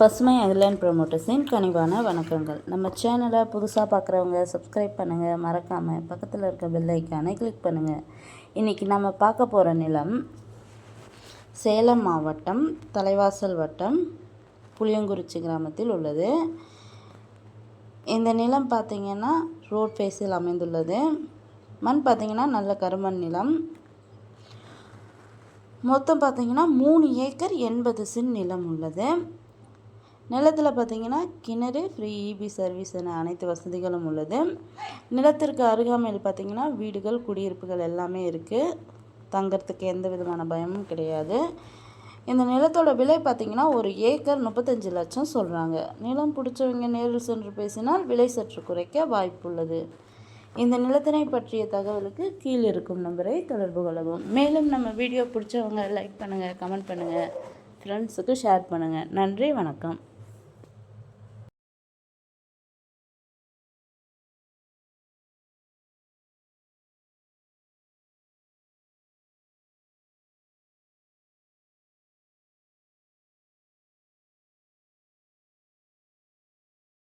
பசுமை அகிலன் ப்ரொமோட்டர்ஸின் கனிவான வணக்கங்கள். நம்ம சேனலை புதுசாக பார்க்குறவங்க சப்ஸ்கிரைப் பண்ணுங்கள் மறக்காமல் பக்கத்தில் இருக்க பெல்லைக்கானை கிளிக் பண்ணுங்கள் இன்றைக்கி நம்ம பார்க்க போகிற நிலம் சேலம் மாவட்டம் தலைவாசல் வட்டம் புளியங்குறிச்சி கிராமத்தில் உள்ளது. இந்த நிலம் பார்த்திங்கன்னா ரோட் ஃபேஸில் அமைந்துள்ளது. மண் பார்த்திங்கன்னா நல்ல கருமண் நிலம். மொத்தம் பார்த்திங்கன்னா மூணு ஏக்கர் எண்பது சென்ட் நிலம் உள்ளது. நிலத்தில் பார்த்தீங்கன்னா கிணறு ஃப்ரீ இபி சர்வீஸ் என அனைத்து வசதிகளும் உள்ளது. நிலத்திற்கு அருகாமையில் பார்த்தீங்கன்னா வீடுகள் குடியிருப்புகள் எல்லாமே இருக்குது தங்கிறதுக்கு எந்த விதமான பயமும் கிடையாது. இந்த நிலத்தோட விலை பார்த்தீங்கன்னா ஒரு ஏக்கர் முப்பத்தஞ்சு லட்சம் சொல்கிறாங்க நிலம் பிடிச்சவங்க நேரில் சென்று பேசினால் விலை சற்று குறைக்க வாய்ப்புள்ளது இந்த நிலத்தினை பற்றிய தகவலுக்கு கீழ் இருக்கும் நம்பரை தொடர்பு கொள்ளவும். மேலும் நம்ம வீடியோ பிடிச்சவங்க லைக் பண்ணுங்கள் கமெண்ட் பண்ணுங்கள் ஃப்ரெண்ட்ஸுக்கு ஷேர் பண்ணுங்கள் நன்றி வணக்கம்.